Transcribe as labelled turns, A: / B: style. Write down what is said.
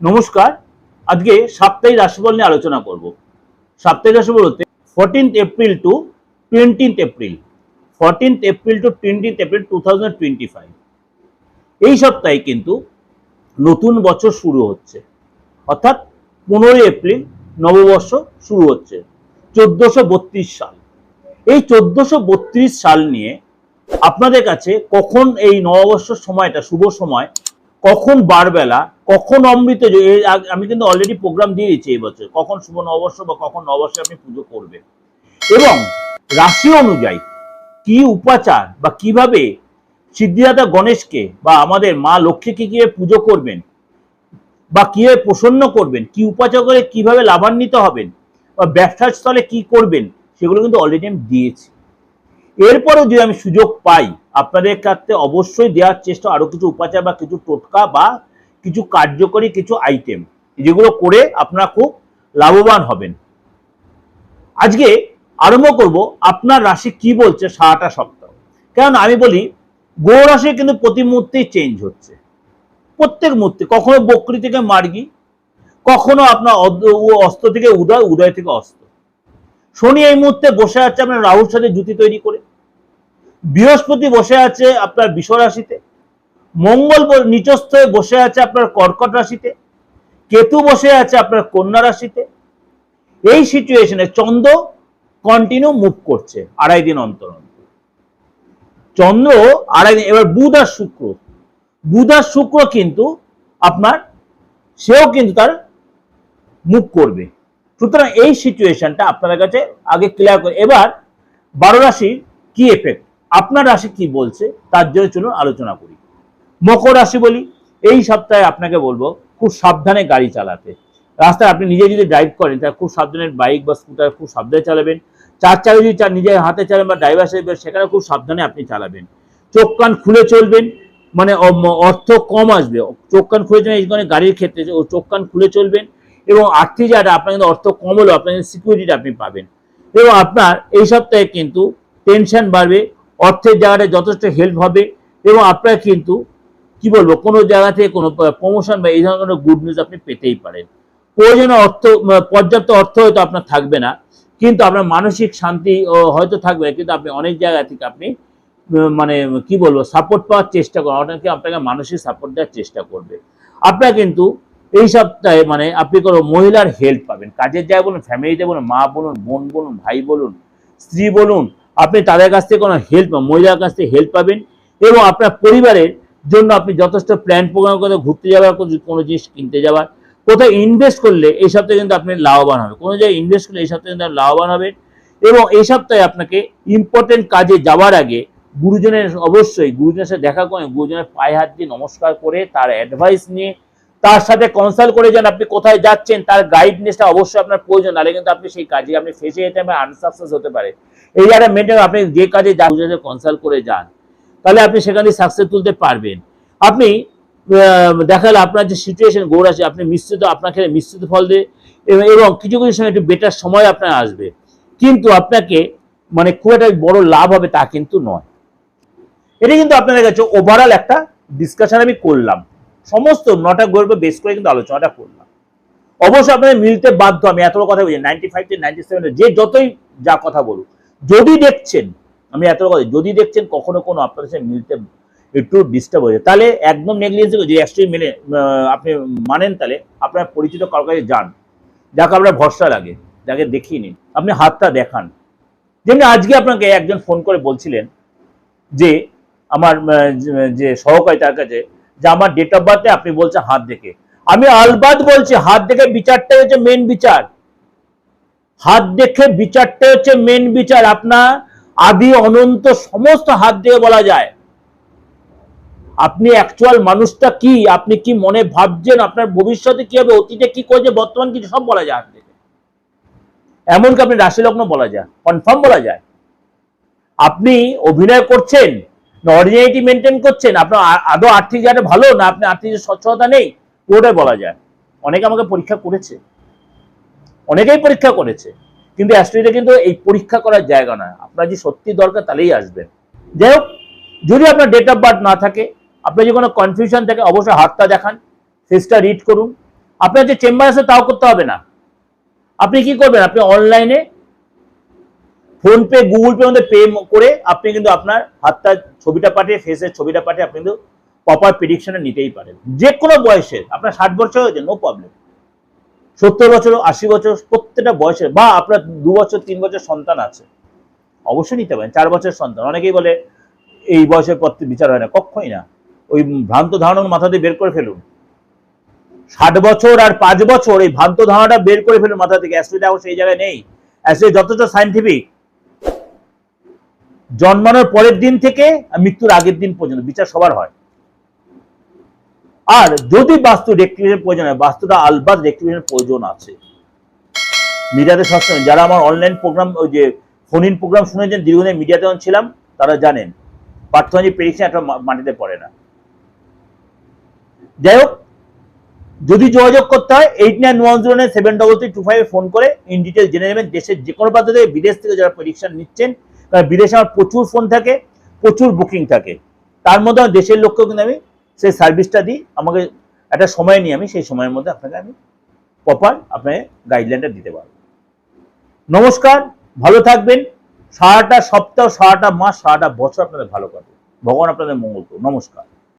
A: নমস্কার। আজকে সাপ্তাহিক রাশিফল নিয়ে আলোচনা করব। সাপ্তাহিক রাশিফল হতে fourteenth April to twentieth April fourteenth April to twentieth April two thousand twenty five এই সপ্তাহে কিন্তু নতুন বছর শুরু হচ্ছে। অর্থাৎ পনেরোই এপ্রিল নববর্ষ শুরু হচ্ছে। চোদ্দোশো বত্রিশ সাল। এই চোদ্দোশো বত্রিশ সাল নিয়ে আপনাদের কাছে কখন এই নববর্ষ সময়টা, শুভ সময় কখন বারবেলা, কখন অমৃত আমি কিন্তু অলরেডি প্রোগ্রাম দিয়ে দিচ্ছি এই বছর, কখন শুভ নববর্ষ বা কখন নববর্ষে আপনি পুজো করবেন। এবং রাশি অনুযায়ী কি উপাচার বা কীভাবে সিদ্ধিদাতা গণেশকে বা আমাদের মা লক্ষ্মীকে কীভাবে পুজো করবেন বা কীভাবে প্রসন্ন করবেন, কি উপাচার করে কীভাবে লাভান্বিত হবেন বা ব্যবসার স্থলে কি করবেন, সেগুলো কিন্তু অলরেডি আমি দিয়েছি। এরপরেও যদি আমি সুযোগ পাই, আপনাদের কাছে অবশ্যই দেওয়ার চেষ্টা, আরও কিছু উপাচার বা কিছু টোটকা বা কিছু কার্যকরী কিছু আইটেম যেগুলো করে আপনারা খুব লাভবান হবেন। আজকে আরম্ভ করব আপনার রাশি কি বলছে সারাটা সপ্তাহ। কারণ আমি বলি গো রাশি কিন্তু প্রতি মুহূর্তেই চেঞ্জ হচ্ছে। প্রত্যেক মুহূর্তে, কখনো বকরি থেকে মার্গি, কখনো আপনার ও থেকে উদয় উদয় থেকে অস্ত্র শনি এই মুহূর্তে বসে আছে আপনার রাহুর সাথে জুতি তৈরি করে। বৃহস্পতি বসে আছে আপনার বিষ রাশিতে মঙ্গল নিচস্থ বসে আছে আপনার কর্কট রাশিতে, কেতু বসে আছে আপনার কন্যা রাশিতে। এই সিচুয়েশনে চন্দ্র কন্টিনিউ মুভ করছে, আড়াই দিন অন্তর চন্দ্র আড়াই দিন, এবার বুধ আর শুক্র। বুধ আর শুক্র কিন্তু আপনার, সেও কিন্তু তার মুভ করবে। সুতরাং এই সিচুয়েশনটা আপনাদের কাছে আগে ক্লিয়ার করে এবার বারো রাশির কি এফেক্ট আপনার রাশি কি বলছে, তার জন্য চলুন আলোচনা করি। মকর রাশি বলি, এই সপ্তাহে আপনাকে বলব, খুব সাবধানে গাড়ি চালাতে। রাস্তায় আপনি নিজে যদি ড্রাইভ করেন, তাহলে খুব সাবধানে বাইক বা স্কুটার খুব সাবধানে চালাবেন। চার চাকা যদি নিজের হাতে চালাবেন বা ড্রাইভার সাহেব সেখানে খুব সাবধানে আপনি চালাবেন। চোখ কান খুলে চলবেন মানে অর্থ কম আসবে। চোখ কান খুলে চলবেন, এই ধরনের গাড়ির ক্ষেত্রে ও চোখ কান খুলে চলবেন এবং আর্থিক জায়গাটা আপনার কিন্তু অর্থ কম হলেও আপনার সিকিউরিটি আপনি পাবেন। এবং আপনার এই সপ্তাহে কিন্তু টেনশন বাড়বে অর্থের জায়গাটা যথেষ্ট হেল্প হবে এবং আপনার কিন্তু, কি বলব, কোনো জায়গা থেকে কোনো প্রমোশন বা এই ধরনের গুড নিউজ আপনি পেতেই পারেন। প্রয়োজনীয় অর্থ পর্যাপ্ত অর্থ হয়তো আপনার থাকবে না, কিন্তু আপনার মানসিক শান্তি হয়তো থাকবে কিন্তু আপনি অনেক জায়গা থেকে আপনি মানে কি বলব সাপোর্ট পাওয়ার চেষ্টা করেন, অনেকে আপনাকে মানসিক সাপোর্ট দেওয়ার চেষ্টা করবে। আপনার কিন্তু এই সপ্তাহে মানে আপনি কোনো মহিলার হেল্প পাবেন। কাজের জায়গায় বলুন ফ্যামিলিতে বলুন, মা বলুন, বোন বলুন, ভাই বলুন, স্ত্রী বলুন আপনি তাদের কাছ থেকে কোনো হেল্প মহিলার কাছ থেকে হেল্প পাবেন এবং আপনার পরিবারের জন্য আপনি যথেষ্ট প্ল্যান প্রোগ্রাম করে ঘুরতে যাওয়ার কোনো- জিনিস কিনতে যাওয়ার কোথাও ইনভেস্ট করলে এই সপ্তাহে কিন্তু আপনি লাভবান হবে। কোনো জায়গায় ইনভেস্ট করলে এই সপ্তাহে কিন্তু লাভবান হবেন এবং এই সপ্তাহে আপনাকে ইম্পর্টেন্ট কাজে যাওয়ার আগে গুরুজনের অবশ্যই, গুরুজনের সাথে দেখা করে, গুরুজনের পায়ে হাত দিয়ে নমস্কার করে, তার অ্যাডভাইস নিয়ে, তার সাথে কনসাল্ট করে যান আপনি কোথায় যাচ্ছেন, তার গাইডনেসটা অবশ্যই আপনার প্রয়োজন। নাহলে কিন্তু আপনি সেই কাজে আপনি ফেসে যেতে হবে আনসাকসেস হতে পারে এই জায়গাটা মেনটেন আপনি যে কাজে যা গুরুজনের কনসাল্ট করে যান, তাহলে আপনি সেখানে সাকসেস তুলতে পারবেন। আপনি দেখা গেল আপনার যে সিচুয়েশন গোড় আছে, আপনি মিশ্রিত আপনার ক্ষেত্রে মিশ্রিত ফল দিয়ে এবং কিছু কিছু সময় একটু বেটার সময় আপনার আসবে। কিন্তু আপনাকে মানে খুব একটা বড় লাভ হবে তা কিন্তু নয়। এটা কিন্তু আপনাদের কাছে ওভারঅল একটা ডিসকাশন আমি করলাম। সমস্ত নটা গর্ব বেস করে কিন্তু আলোচনাটা করলাম। অবশ্যই আপনাদের মিলতে বাধ্য আমি এত কথা বলছি নাইনটি ফাইভ থেকে নাইনটি সেভেন যে যতই যা কথা বলুক। যদি দেখছেন, আমি এত কথা যদি দেখছেন কখনো কোনো আপনার সাথে মিলতে একটু ডিস্টার্ব হয়েছে তাহলে একদম নেগলিজেন্স যে অ্যাকচুয়ালি মেনে আপনি মানেন তাহলে আপনার পরিচিত কারোর কাছে যান। যাকে আপনার ভরসা লাগে, যাকে দেখিয়ে নিন। আপনি হাতটা দেখান। যেমনি আজকে আপনাকে একজন ফোন করে বলছিলেন যে, আমার যে- যে সহকারী তার কাছে যে আমার ডেট অফ বার্থে আপনি বলছেন হাত দেখে। আমি আলবাদ বলছি, হাত দেখে বিচারটাই হচ্ছে মেন বিচার। হাত দেখে বিচারটা হচ্ছে মেন বিচার। আপনার আদি, অনন্ত সমস্ত হাত দিয়ে বলা যায়। আপনি অ্যাকচুয়াল মানুষটা কি? আপনি কি মনে ভাবছেন আপনার ভবিষ্যতে কি হবে? অতীতে কি করছে? বর্তমান কিছু সব বলা যায় হাত এমনকি আপনি রাশি লগ্ন বলা যায়। কনফার্ম বলা যায়। আপনি অভিনয় করছেন, না অরিজিনালিটি মেনটেন করছেন? আপনার আদৌ আর্থিক জায়গাটা ভালো, না আপনি আর্থিক সচ্ছলতা নেই? পুরোটাই বলা যায়। অনেকে আমাকে পরীক্ষা করেছে। অনেকেই পরীক্ষা করেছে, কিন্তু অ্যাস্ট্রোলজিটা কিন্তু এই পরীক্ষা করার জায়গা নয়। আপনার যে সত্যি দরকার তাহলেই আসবেন। যাই হোক, যদি আপনার ডেট অফ বার্থ না থাকে আপনার যদি কোনো কনফিউশন থাকে, অবশ্যই হাতটা দেখান ফেসটা রিড করুন। আপনার যে চেম্বার আছে, তাও করতে হবে না। আপনি কি করবেন? আপনি অনলাইনে ফোনপে গুগল পে মধ্যে পে করে আপনি কিন্তু আপনার হাতটা, ছবিটা পাঠিয়ে ফেসের ছবিটা পাঠিয়ে আপনি কিন্তু প্রপার প্রেডিকশনে নিতেই পারেন। যে কোনো বয়সের, আপনার ষাট বছর হয়েছে নো প্রবলেম সত্তর বছর আশি বছর প্রত্যেকটা বয়সের বা আপনার দু বছর, তিন বছর সন্তান আছে। অবশ্যই নিতে পারেন, চার বছরের সন্তান। অনেকেই বলে, এই বয়সের পর বিচার হয় না? কখনোই না। ওই ভ্রান্ত ধারণা মাথা দিয়ে বের করে ফেলুন। ষাট বছর আর পাঁচ বছর এই ভ্রান্ত ধারণাটা বের করে ফেলুন মাথা থেকে। অ্যাসিড এখন সেই জায়গায় নেই। অ্যাসিড যথেষ্ট সাইন্টিফিক। জন্মানোর পরের দিন থেকে মৃত্যুর আগের দিন পর্যন্ত বিচার সবার হয়। আর যদি বাস্তু রেক্টিফিকেশন প্রয়োজন হয়, বাস্তুটা আলবাদ রেক্টিফিকেশন প্রয়োজন আছে। মিডিয়াতে সবসময়, যারা আমার অনলাইন প্রোগ্রাম ওই যে ফোন ইন প্রোগ্রাম শুনেছেন, দীর্ঘদিন মিডিয়াতে যখন ছিলাম, তারা জানেন। পার্থনাজি প্রেডিকশন একটা মাটিতে পড়ে না। যাই হোক, যদি যোগাযোগ করতে হয় eight nine one zero nine seven double three two ফাইভে ফোন করে ইন ডিটেল জেনে নেবেন, দেশের যে কোনো প্রান্ত থেকে, বিদেশ থেকে যারা প্রেডিকশন নিচ্ছেন, কারণ বিদেশে আমার প্রচুর ফোন থাকে, প্রচুর বুকিং থাকে। তার মধ্যে দেশের লোককেও কিন্তু আমি সেই সার্ভিসটা দিই, আমাকে একটা সময় নিয়ে আমি সেই সময়ের মধ্যে আপনাকে আমি প্রপার আপনাকে গাইডলাইনটা দিতে পারব। নমস্কার, ভালো থাকবেন। সারাটা সপ্তাহ, সারাটা মাস, সারাটা বছর আপনাদের ভালো কাটবে ভগবান আপনাদের মঙ্গল করুন নমস্কার।